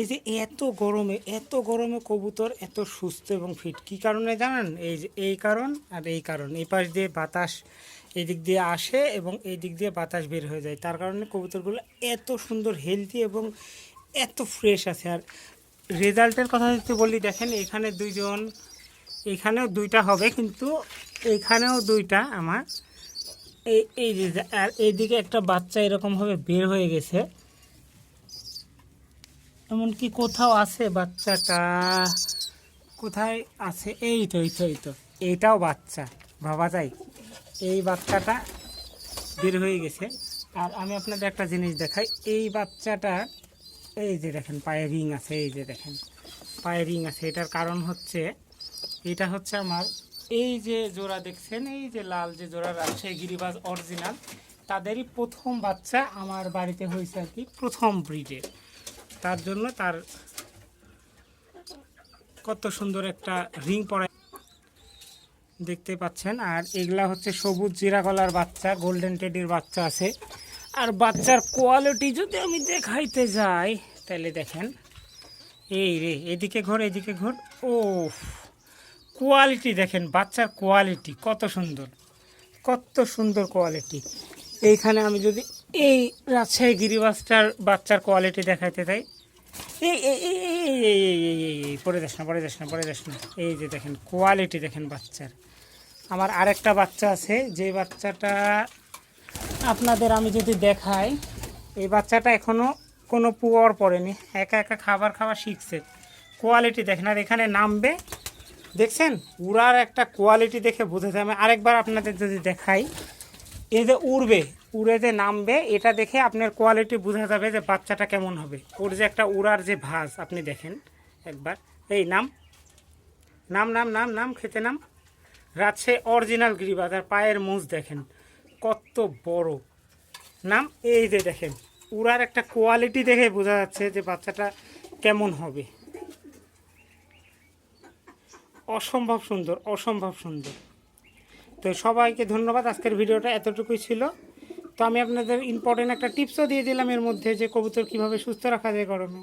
এই যে এত গরমে এত গরমে কবুতর এত সুস্থ এবং ফিট কী কারণে জানেন? এই যে, এই কারণ আর এই কারণ। এই পাশ দিয়ে বাতাস এই দিক দিয়ে আসে এবং এই দিক দিয়ে বাতাস বের হয়ে যায়। তার কারণে কবুতরগুলো এত সুন্দর হেলদি এবং এত ফ্রেশ আছে। আর রেজাল্টের কথা যদি বলি, দেখেন এখানে দুইজন, এখানেও দুইটা হবে কিন্তু এখানেও দুইটা আমার। এই এই আর এইদিকে একটা বাচ্চা এরকমভাবে বের হয়ে গেছে। এমনকি কোথাও আছে বাচ্চাটা? কোথায় আছে? এই তো এই তো এই তো। এইটাও বাচ্চা, ভাবা যায়। এই বাচ্চাটা বের হয়ে গেছে। আর আমি আপনাদের একটা জিনিস দেখাই। এই বাচ্চাটা, এই যে দেখেন, পায়ে রিং আছে, এই যে দেখেন, পায়ে রিং আছে। এটার কারণ হচ্ছে, এটা হচ্ছে আমার এই যে জোড়া দেখছেন, এই যে লাল যে জোড়া রাজশাহী গিরিবাজ অরিজিনাল, তাদেরই প্রথম বাচ্চা আমার বাড়িতে হয়েছে আর কি, প্রথম ব্রিডের। তার জন্য তার কত সুন্দর একটা রিং পরা দেখতে পাচ্ছেন। আর এগুলা হচ্ছে সবুজ জিরা গলার বাচ্চা গোল্ডেন টেডির বাচ্চা আছে। আর বাচ্চার কোয়ালিটি যদি আমি দেখাইতে যাই, তাহলে দেখেন। এই রে, এদিকে ঘর এদিকে ঘর। ও কোয়ালিটি দেখেন, বাচ্চার কোয়ালিটি কত সুন্দর কত সুন্দর কোয়ালিটি এইখানে আমি যদি এই রাজশাহী গিরিবাসটার বাচ্চার কোয়ালিটি দেখাইতে তাই এই এই পরে দেখ না পরে দেখ না পরে দেখ না এই যে দেখেন কোয়ালিটি দেখেন বাচ্চার আমার আরেকটা বাচ্চা আছে যে বাচ্চাটা আপনাদের আমি যদি দেখাই এই বাচ্চাটা এখনও কোনো পুয়ার পড়েনি একা একা খাবার খাওয়া শিখছে কোয়ালিটি দেখেন আর এখানে নামবে দেখছেন উড়ার একটা কোয়ালিটি দেখে বুঝে যাবে আমি আরেকবার আপনাদের যদি দেখাই এই যে উড়বে উড়ে যে নামবে, এটা দেখে আপনার কোয়ালিটি বোঝা যাবে যে বাচ্চাটা কেমন হবে। ওর যে একটা উড়ার যে ভাঁজ, আপনি দেখেন একবার। এই নাম নাম নাম নাম নাম, খেতে নাম। রাজশাহী অরিজিনাল গিরিবাজ আর পায়ের মুজ দেখেন, কত বড়। নাম, এই যে দেখেন, উড়ার একটা কোয়ালিটি দেখে বোঝা যাচ্ছে যে বাচ্চাটা কেমন হবে। অসম্ভব সুন্দর অসম্ভব সুন্দর। তো সবাইকে ধন্যবাদ, আজকের ভিডিওটা এতটুকুই ছিল। তো আমি আপনাদের ইম্পর্টেন্ট একটা টিপসও দিয়ে দিলাম এর মধ্যে যে কবুতর কীভাবে সুস্থ রাখা যায় গরমে।